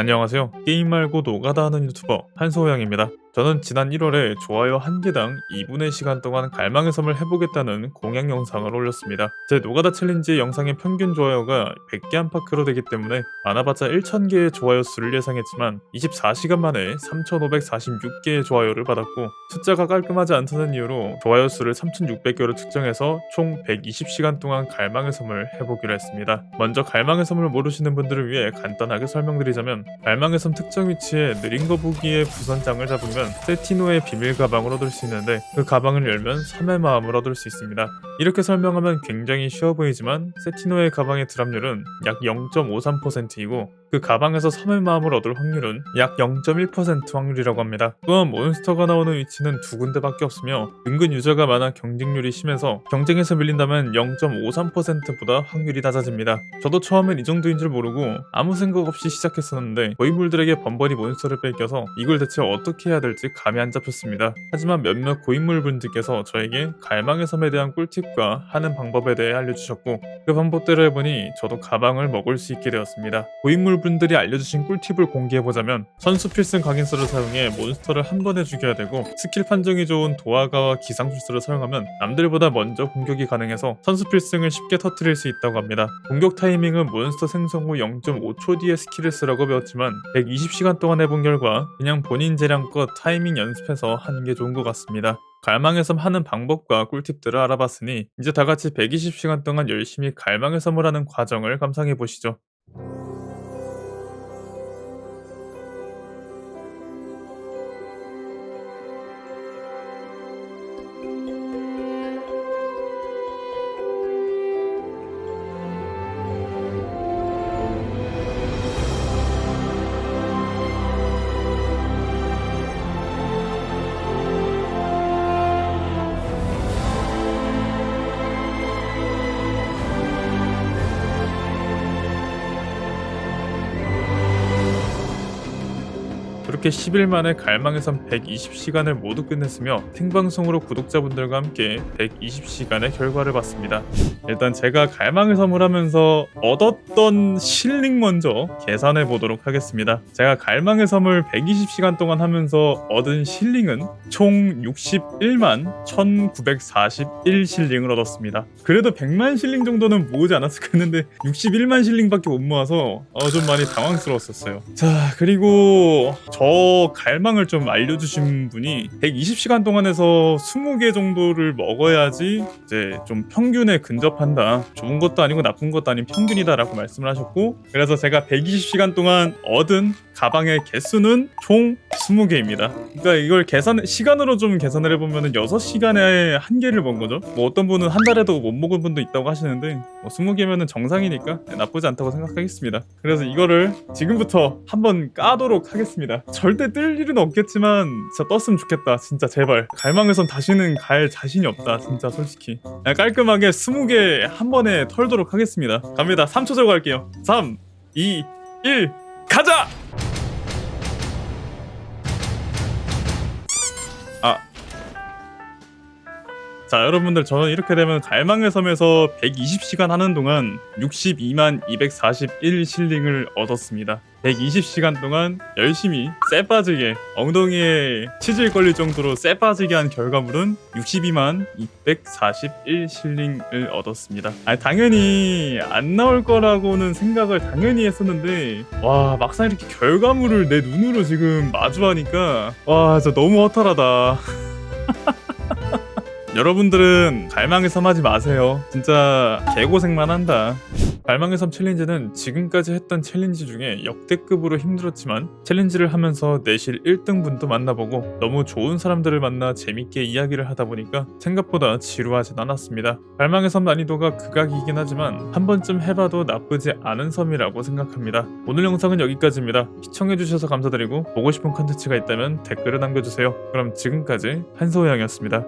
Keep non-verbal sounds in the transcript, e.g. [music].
안녕하세요. 게임 말고 노가다 하는 유튜버 한소호양입니다. 저는 지난 1월에 좋아요 한 개당 2분의 시간 동안 갈망의 섬을 해보겠다는 공약 영상을 올렸습니다. 제 노가다 챌린지 영상의 평균 좋아요가 100개 안팎으로 되기 때문에 많아봤자 1000개의 좋아요 수를 예상했지만 24시간 만에 3546개의 좋아요를 받았고 숫자가 깔끔하지 않다는 이유로 좋아요 수를 3600개로 측정해서 총 120시간 동안 갈망의 섬을 해보기로 했습니다. 먼저 갈망의 섬을 모르시는 분들을 위해 간단하게 설명드리자면 갈망의 섬 특정 위치에 느린 거북이의 부선장을 잡으면 세티노의 비밀 가방을 얻을 수 있는데 그 가방을 열면 섬의 마음을 얻을 수 있습니다. 이렇게 설명하면 굉장히 쉬워 보이지만 세티노의 가방의 드랍률은 약 0.53%이고 그 가방에서 섬의 마음을 얻을 확률은 약 0.1% 확률이라고 합니다. 또한 몬스터가 나오는 위치는 두 군데밖에 없으며 은근 유저가 많아 경쟁률이 심해서 경쟁에서 밀린다면 0.53%보다 확률이 낮아집니다. 저도 처음엔 이 정도인 줄 모르고 아무 생각 없이 시작했었는데 고인물들에게 번번이 몬스터를 뺏겨서 이걸 대체 어떻게 해야 될지 감이 안 잡혔습니다. 하지만 몇몇 고인물 분들께서 저에게 갈망의 섬에 대한 꿀팁과 하는 방법에 대해 알려주셨고 그 방법대로 해보니 저도 가방을 먹을 수 있게 되었습니다. 고인물 분들이 알려주신 꿀팁을 공개해보자면 선수 필승 각인서를 사용해 몬스터를 한 번에 죽여야 되고 스킬 판정이 좋은 도화가와 기상술수를 사용하면 남들보다 먼저 공격이 가능해서 선수 필승을 쉽게 터트릴 수 있다고 합니다. 공격 타이밍은 몬스터 생성 후 0.5초 뒤에 스킬을 쓰라고 배웠지만 120시간 동안 해본 결과 그냥 본인 재량껏 타이밍 연습해서 하는 게 좋은 것 같습니다. 갈망의 섬 하는 방법과 꿀팁들을 알아봤으니 이제 다 같이 120시간 동안 열심히 갈망의 섬을 하는 과정을 감상해 보시죠. 그렇게 10일 만에 갈망의 섬 120시간을 모두 끝냈으며 생방송으로 구독자분들과 함께 120시간의 결과를 봤습니다. 일단 제가 갈망의 섬을 하면서 얻었던 실링 먼저 계산해 보도록 하겠습니다. 제가 갈망의 섬을 120시간 동안 하면서 얻은 실링은 총 61만 1941 실링을 얻었습니다. 그래도 100만 실링 정도는 모으지 않았을까 했는데 61만 실링밖에 못 모아서 어, 좀 많이 당황스러웠었어요. 자 그리고 저 갈망을 좀 알려주신 분이 120시간 동안 해서 20개 정도를 먹어야지 이제 좀 평균에 근접한다. 좋은 것도 아니고 나쁜 것도 아닌 평균이다라고 말씀을 하셨고 그래서 제가 120시간 동안 얻은 가방의 개수는 총 20개입니다. 그러니까 이걸 계산 시간으로 좀 계산을 해보면은 6시간에 한 개를 먹은 거죠. 뭐 어떤 분은 한 달에도 못 먹은 분도 있다고 하시는데 뭐 20개면은 정상이니까 나쁘지 않다고 생각하겠습니다. 그래서 이거를 지금부터 한번 까도록 하겠습니다. 절대 뜰 일은 없겠지만 진짜 떴으면 좋겠다. 진짜 제발. 갈망에선 다시는 갈 자신이 없다. 진짜 솔직히. 그냥 깔끔하게 20개 한 번에 털도록 하겠습니다. 갑니다. 3초 절고 할게요. 3, 2, 1, 가자! 아. 자, 여러분들, 저는 이렇게 되면 갈망의 섬에서 120시간 하는 동안 62만 241 실링을 얻었습니다. 120시간 동안 열심히 쎄 빠지게 엉덩이에 치질 걸릴 정도로 쎄 빠지게 한 결과물은 62만 241 실링을 얻었습니다. 아니, 당연히 안 나올 거라고는 생각을 당연히 했었는데 와 막상 이렇게 결과물을 내 눈으로 지금 마주하니까 와 진짜 너무 허탈하다. [laughs] 여러분들은 갈망의 섬 하지 마세요. 진짜 개고생만 한다. 갈망의 섬 챌린지는 지금까지 했던 챌린지 중에 역대급으로 힘들었지만 챌린지를 하면서 내실 1등분도 만나보고 너무 좋은 사람들을 만나 재밌게 이야기를 하다 보니까 생각보다 지루하진 않았습니다. 갈망의 섬 난이도가 극악이긴 하지만 한 번쯤 해봐도 나쁘지 않은 섬이라고 생각합니다. 오늘 영상은 여기까지입니다. 시청해주셔서 감사드리고 보고 싶은 컨텐츠가 있다면 댓글을 남겨주세요. 그럼 지금까지 한소영이었습니다.